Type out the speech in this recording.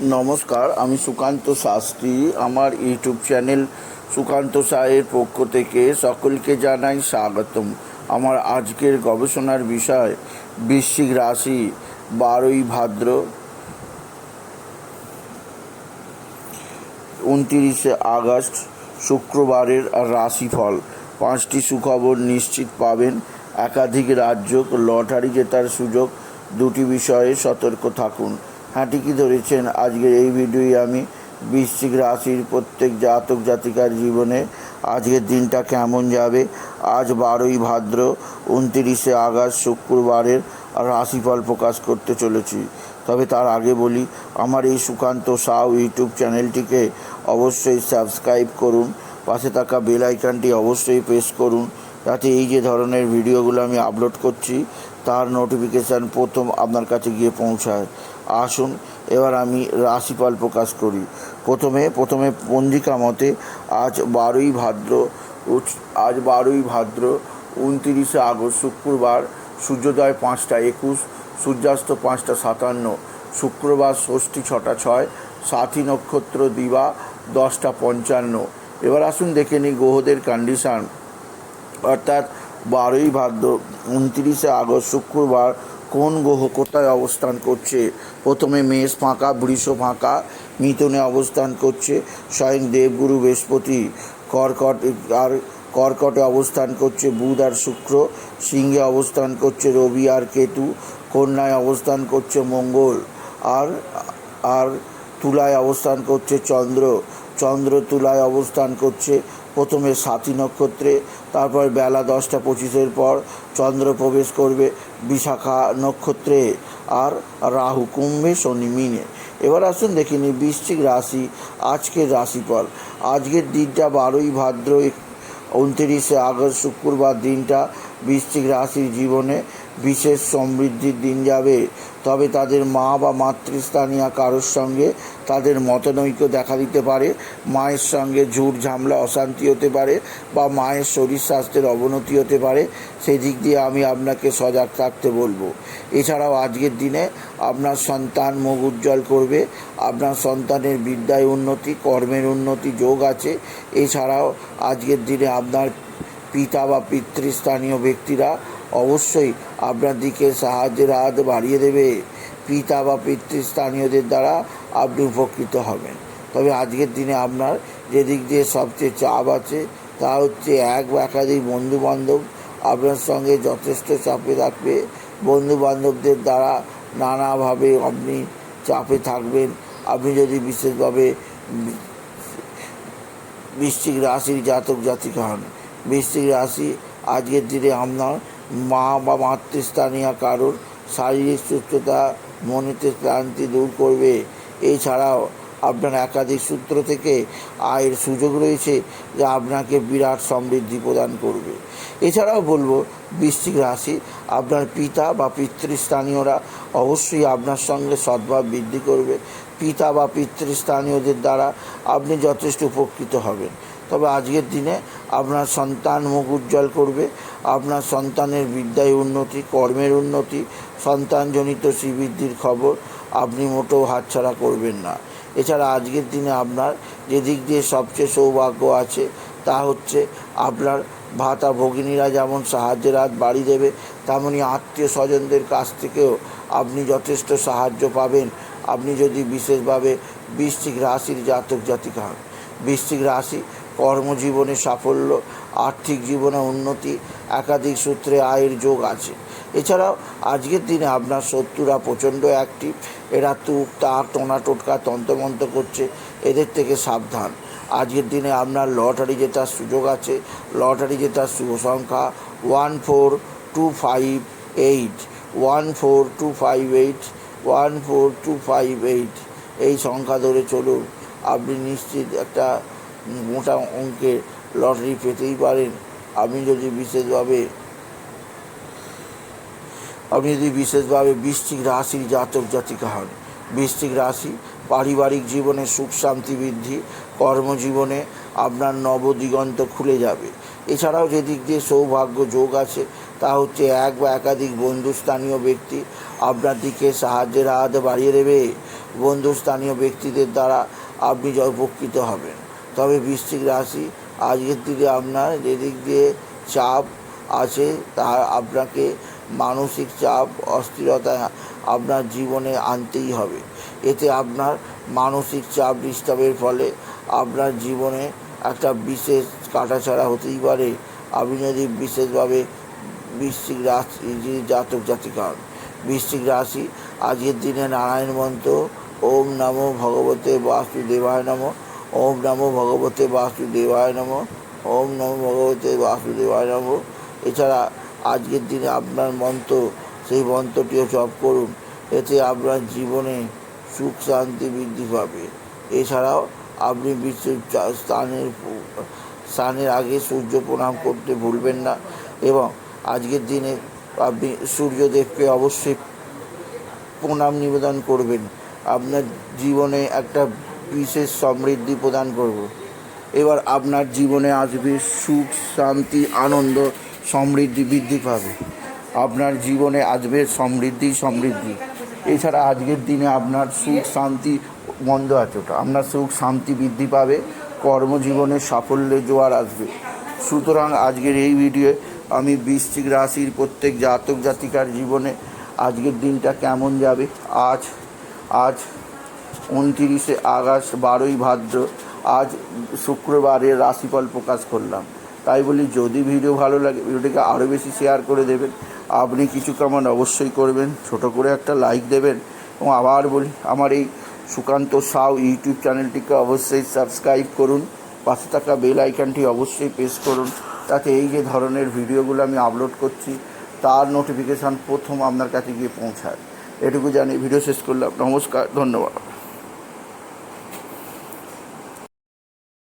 নমস্কার, আমি সুকান্ত শাস্ত্রী। আমার ইউটিউব চ্যানেল সুকান্ত সায়ের পক্ষ থেকে সকলকে জানাই স্বাগতম। আমার আজকের গবেষণার বিষয়, বৃশ্চিক রাশি, বারোই ভাদ্র, উনতিরিশে আগস্ট, শুক্রবারের রাশিফল। পাঁচটি সুখবর নিশ্চিত পাবেন। একাধিক রাজ্য লটারি জেতার সুযোগ। দুটি বিষয়ে সতর্ক থাকুন। হ্যাঁ ঠিকই ধরেছেন? আজকের এই ভিডিওই আমি। বৃশ্চিক রাশির প্রত্যেক জাতক জাতিকার জীবনে আজকের দিনটা কেমন যাবে? আজ বারোই ভাদ্র, উনতিরিশে আগস্ট, শুক্রবারের রাশিফল প্রকাশ করতে চলেছি। তবে তার আগে বলি, আমার এই সুকান্ত সাউ ইউটিউব চ্যানেলটিকে অবশ্যই সাবস্ক্রাইব করুন, পাশে থাকা বেল আইকনটি অবশ্যই প্রেস করুন। যাতে এই যে ধরনের ভিডিওগুলো আমি আপলোড করছি, তার নোটিফিকেশান প্রথম আপনার কাছে গিয়ে পৌঁছায়। আসুন, এবার আমি রাশিফল প্রকাশ করি। প্রথমে প্রথমে পঞ্জিকা মতে আজ বারোই ভাদ্র আজ বারোই ভাদ্র, উনতিরিশে আগস্ট শুক্রবার, সূর্যোদয় পাঁচটা একুশ, সূর্যাস্ত পাঁচটা সাতান্ন, শুক্রবার ষষ্ঠী ছটা ছয়, সাথী নক্ষত্র দিবা দশটা পঞ্চান্ন। এবার আসুন দেখে নিই গ্রহদের কন্ডিশান অর্থাৎ বারোই ভাদ্র উনত্রিশে আগস্ট শুক্রবার কোন গ্রহ কোথায় অবস্থান করছে? প্রথমে মেষ ফাঁকা, বৃষ ফাঁকা, মিথুনে অবস্থান করছে, স্বয়ং দেবগুরু বৃহস্পতি, কর্কট আর কর্কটে অবস্থান করছে বুধ আর শুক্র, সিংহে অবস্থান করছে রবি আর কেতু, কন্যায় অবস্থান করছে মঙ্গল আর আর তুলায় অবস্থান করছে চন্দ্র চন্দ্র তুলায় অবস্থান করছে প্রথমে সাথী নক্ষত্রে, তারপর বেলা দশটা পঁচিশের পর চন্দ্র প্রবেশ করবে বিশাখা নক্ষত্রে আর রাহু কুম্ভে শনি মিনে। এবার আসুন দেখে নিই বৃশ্চিক রাশি, আজকের রাশিফল। আজকের দিনটা বারোই ভাদ্র, উনত্রিশে আগস্ট, শুক্রবার দিনটা বৃশ্চিক রাশির জীবনে বিশেষ সমৃদ্ধির দিন যাবে। তবে তাদের মা বা মাতৃস্থানীয় কারোর সঙ্গে তাদের মতনৈক্য দেখা দিতে পারে, মায়ের সঙ্গে ঝুট ঝামলা অশান্তি হতে পারে বা মায়ের শরীর স্বাস্থ্যের অবনতি হতে পারে সেই দিক দিয়ে আমি আপনাকে সজাগ থাকতে বলব। এছাড়াও আজকের দিনে আপনার সন্তান মুখ উজ্জ্বল করবে, আপনার সন্তানের বিদ্যায় উন্নতি, কর্মের উন্নতি, যোগ আছে। এছাড়াও আজকের দিনে আপনার পিতা বা পিতৃস্থানীয় ব্যক্তিরা অবশ্যই আপনার দিকে সাহায্যের হাত বাড়িয়ে দেবে। পিতা বা পিতৃস্থানীয়দের দ্বারা আপনি উপকৃত হবেন। তবে আজকের দিনে আপনার যে দিক দিয়ে সবচেয়ে চাপ আছে, তা হচ্ছে এক বা একাধিক বন্ধু বান্ধব আপনার সঙ্গে যথেষ্ট চাপে থাকবে। বন্ধু বান্ধবদের দ্বারা নানাভাবে আপনি চাপে থাকবেন। আপনি যদি বিশেষভাবে বৃশ্চিক রাশির জাতক জাতিকা হন, বৃশ্চিক রাশি আজকের দিনে আপনার মা বা মাতৃস্থানীয় কারোর শারীরিক সুস্থতা, মনেতে ক্লান্তি দূর করবে। এছাড়াও আপনার একাধিক সূত্র থেকে আয়ের সুযোগ রয়েছে যা আপনাকে বিরাট সমৃদ্ধি প্রদান করবে। এছাড়াও বলব, বৃশ্চিক রাশি আপনার পিতা বা পিতৃস্থানীয়রা অবশ্যই আপনার সঙ্গে সদ্ভাব বৃদ্ধি করবে। পিতা বা পিতৃস্থানীয়দের দ্বারা আপনি যথেষ্ট উপকৃত হবেন। তবে আজকের দিনে আপনার সন্তান মুখ উজ্জ্বল করবে, আপনার সন্তানের বিদ্যায় উন্নতি, কর্মের উন্নতি, সন্তানজনিত শ্রীবৃদ্ধির খবর আপনি মোটেও হাতছাড়া করবেন না। এছাড়া আজকের দিনে আপনার যে দিক দিয়ে সবচেয়ে সৌভাগ্য আছে, তা হচ্ছে আপনার ভাতা ভগিনীরা যেমন সাহায্যের হাত বাড়ি দেবে তেমনই আত্মীয় স্বজনদের কাছ থেকেও আপনি যথেষ্ট সাহায্য পাবেন। আপনি যদি বিশেষভাবে বৃশ্চিক রাশির জাতক জাতিকা হন, বৃশ্চিক রাশি কর্মজীবনে সাফল্য, আর্থিক জীবনে উন্নতি, একাধিক সূত্রে আয়ের যোগ আছে। এছাড়াও আজকের দিনে আপনার শত্রুরা প্রচণ্ড অ্যাক্টিভ এরা তুক, তাক, টোনা, টোটকা, তন্ত্রমন্ত্র করছে, এদের থেকে সাবধান। আজকের দিনে আপনার লটারি জেতার সুযোগ আছে, লটারি জেতার শুভ সংখ্যা one four two five eight, one four two five eight, one four two five eight, এই সংখ্যা ধরে চলুন। আপনি নিশ্চিত একটা মোটা অঙ্কের লটারি পেতেই পারেন। আপনি যদি বিশেষভাবে আপনি যদি বিশেষভাবে বৃশ্চিক রাশির জাতক জাতিকা হন, বৃশ্চিক রাশি পারিবারিক জীবনে সুখ, শান্তি, বৃদ্ধি, কর্মজীবনে আপনার নবদিগন্ত খুলে যাবে। এছাড়াও যেদিক দিয়ে সৌভাগ্য যোগ আছে, তা হচ্ছে এক বা একাধিক বন্ধুস্থানীয় ব্যক্তি আপনার দিকে সাহায্যের হাত বাড়িয়ে দেবে। বন্ধুস্থানীয় ব্যক্তিদের দ্বারা আপনি উপকৃত হবেন। তবে বৃশ্চিক রাশি আজকের দিনে আপনার যেদিক দিয়ে চাপ আছে তা আপনাকে মানসিক চাপ, অস্থিরতা আপনার জীবনে আনতেই হবে। এতে আপনার মানসিক চাপ ডিস্টার্বের ফলে আপনার জীবনে একটা বিশেষ কাটাছাড়া হতেই পারে। আপনি যদি বিশেষভাবে বৃশ্চিক রাশি জাতক জাতিকা হন। বৃশ্চিক রাশি আজকের দিনে নারায়ণ মন্ত্র, ওম নমো ভগবতে বাসুদেবায় নম। ওম নমো ভগবতে বাসুদেবায় নম, ওম নমো ভগবতে বাসুদেবায় নম। এছাড়া আজকের দিনে আপনার মন্ত্র, সেই মন্ত্রটিও জপ করুন। এতে আপনার জীবনে সুখ, শান্তি বৃদ্ধি পাবে। এছাড়াও আপনি বিশ্ব স্থানের স্নানের আগে সূর্য প্রণাম করতে ভুলবেন না এবং আজকের দিনে আপনি সূর্যদেবকে অবশ্যই প্রণাম নিবেদন করবেন। আপনার জীবনে একটা বিশেষ সমৃদ্ধি প্রদান করব। এবার আপনার জীবনে আসবে সুখ, শান্তি, আনন্দ, সমৃদ্ধি বৃদ্ধি পাবে। আপনার জীবনে আসবে সমৃদ্ধি সমৃদ্ধি। এছাড়া আজকের দিনে আপনার সুখ, শান্তি মন্দ আছে ওটা। আপনার সুখ, শান্তি বৃদ্ধি পাবে, কর্মজীবনে সাফল্যের জোয়ার আসবে। সুতরাং আজকের এই ভিডিওয়ে আমি বৃশ্চিক রাশির প্রত্যেক জাতক জাতিকার জীবনে আজকের দিনটা কেমন যাবে? আজ আজ উনতিরিশে আগস্ট, বারোই ভাদ্র, আজ শুক্রবারের রাশিফল প্রকাশ করলাম। তাই বলি, যদি ভিডিও ভালো লাগে, ভিডিওটিকে আরও বেশি শেয়ার করে দেবেন। আপনি কিছু কমেন্ট অবশ্যই করবেন। ছোট করে একটা লাইক দেবেন। এবং আবার বলি, আমার এই সুকান্ত সাউ ইউটিউব চ্যানেলটিকে অবশ্যই সাবস্ক্রাইব করুন। পাশে থাকা বেল আইকনটি অবশ্যই প্রেস করুন। তাতে এই যে ধরনের ভিডিওগুলো আমি আপলোড করছি, তার নোটিফিকেশান প্রথম আপনার কাছে গিয়ে পৌঁছায়। এটুকু জানি ভিডিও শেষ করলাম। নমস্কার, ধন্যবাদ।